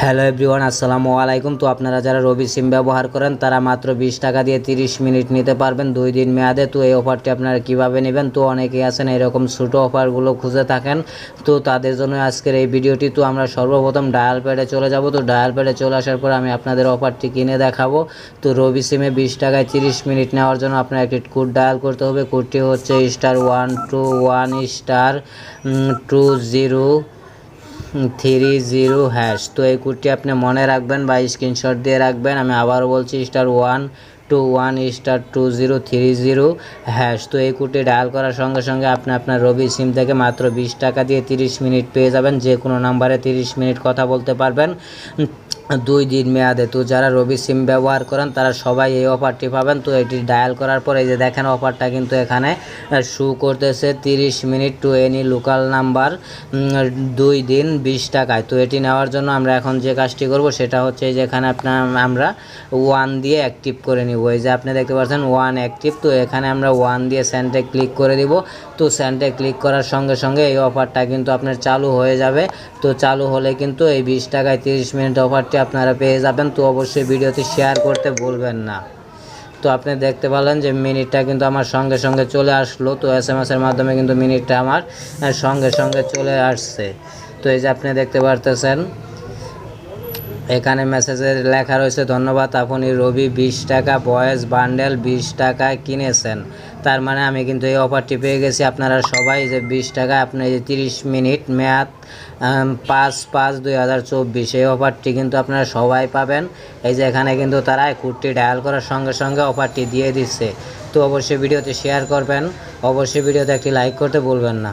Hello everyone, আসসালামু আলাইকুম। তো আপনারা যারা রবি সিম ব্যবহার করেন, তারা মাত্র বিশ টাকা দিয়ে তিরিশ মিনিট নিতে পারবেন দুই দিন মেয়াদে। তো এই অফারটি আপনারা কীভাবে নেবেন? তো অনেকেই আছেন এরকম ছোটো অফারগুলো খুঁজে থাকেন। তো তাদের জন্য আজকের এই ভিডিওটি, তো আমরা সর্বপ্রথম ডায়াল প্যাডে চলে যাব। তো ডায়াল প্যাডে চলে আসার পর আমি আপনাদের অফারটি কিনে দেখাবো। তো রবি সিমে বিশ টাকায় তিরিশ মিনিট নেওয়ার জন্য আপনার একটি কোড ডায়াল করতে হবে। কোডটি হচ্ছে star one two one star two zero three zero hash তো এই কোডটি আপনি মনে রাখবেন বা স্ক্রিনশট দিয়ে রাখবেন। আমি আবারও বলছি star one two one star two zero three zero hash তো এই কোডটি ডায়াল করার সঙ্গে সঙ্গে আপনি আপনার রবি সিম থেকে মাত্র বিশ টাকা দিয়ে তিরিশ মিনিট পেয়ে যাবেন। যে কোনো নাম্বারে তিরিশ মিনিট কথা বলতে পারবেন। দুই দিন মেয়াদে। তো যারা রবি সিম ব্যবহার করেন, তারা সবাই এই অফারটি পাবেন। তো এটি ডায়াল করার পর এই যে দেখেন, অফারটা কিন্তু এখানে শু করতেছে তিরিশ minute to any local number দুই দিন বিশ টাকায়। তো এটি নেওয়ার জন্য আমরা এখন যে কাজটি করব, সেটা হচ্ছে এই যে এখানে আপনার আমরা ওয়ান দিয়ে অ্যাক্টিভ করে নিব। এই যে আপনি দেখতে পাচ্ছেন, ওয়ান অ্যাক্টিভ। তো এখানে আমরা ওয়ান দিয়ে স্যান্ডে ক্লিক করে দিব। তো স্যান্ডে ক্লিক করার সঙ্গে সঙ্গে এই অফারটা কিন্তু আপনার চালু হয়ে যাবে। তো চালু হলে কিন্তু এই বিশ টাকায় তিরিশ মিনিট অফারটি আপনারা পেয়ে যাবেন, তো অবশ্যই ভিডিওটি শেয়ার করতে ভুলবেন না। তো আপনি দেখতে পেলেন যে মিনিটটা কিন্তু আমার সঙ্গে সঙ্গে চলে আসলো, তো এস এম এসের মাধ্যমে কিন্তু মিনিটটা আমার সঙ্গে সঙ্গে চলে আসছে। তো এই যে আপনি দেখতে পারতেছেন এখানে মেসেজে লেখা রয়েছে, ধন্যবাদ, আপনি রবি বিশ টাকা বয়েস বান্ডেল বিশ টাকায় কিনেছেন। তার মানে আমি কিন্তু এই অফারটি পেয়ে গেছি। আপনারা সবাই যে বিশ টাকা আপনি যে তিরিশ মিনিট মেয়াদ পাঁচ পাঁচ দুই হাজার চব্বিশ, এই অফারটি কিন্তু আপনারা সবাই পাবেন। এই যে এখানে কিন্তু তারা কুটটি ডায়াল করার সঙ্গে সঙ্গে অফারটি দিয়ে দিচ্ছে। তো অবশ্যই ভিডিওতে শেয়ার করবেন। অবশ্যই ভিডিওতে একটি লাইক করতে ভুলবেন না।